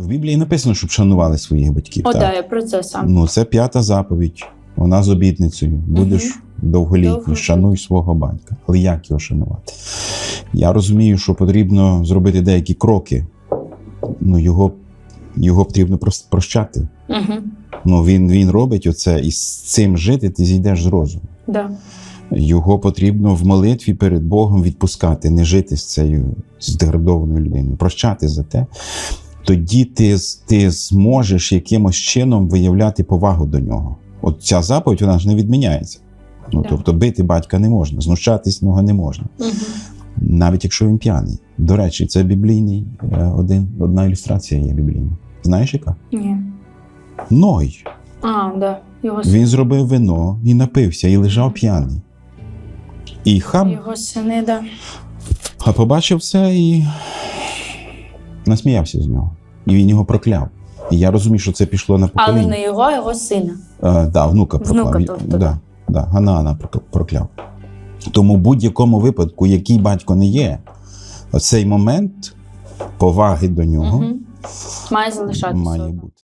В Біблії написано, щоб шанували своїх батьків. О, так? да, я про це сам. Ну, це п'ята заповідь. Вона з обітницею. Будеш довголітній, Довголітній. шануй свого батька. Але як його шанувати? Я розумію, що потрібно зробити деякі кроки. Ну, його, його потрібно прощати. Угу. Ну, він, він робить оце, і з цим жити ти зійдеш з розуму. Да. Його потрібно в молитві перед Богом відпускати, не жити з цією здеградованою людиною, прощати за те. Тоді ти, ти зможеш якимось чином виявляти повагу до нього. От ця заповідь вона ж не відміняється. Ну, Так. тобто бити батька не можна, знущатись нього не можна, Угу. навіть якщо він п'яний. До речі, це біблійний е, один, одна ілюстрація є біблійна. Знаєш яка? Ні. Ной. А, да. Його, Він зробив вино і напився, і лежав п'яний. І хам його сини, да. А побачив це і насміявся з нього. І він його прокляв. І я розумію, що це пішло на Але не його, а його сина. Е, да, внука прокляв. Внука, тобто, да, да, Ганаана прокляв. Тому в будь-якому випадку, який батько не є, цей момент поваги до нього Угу. Має залишатися. має бути.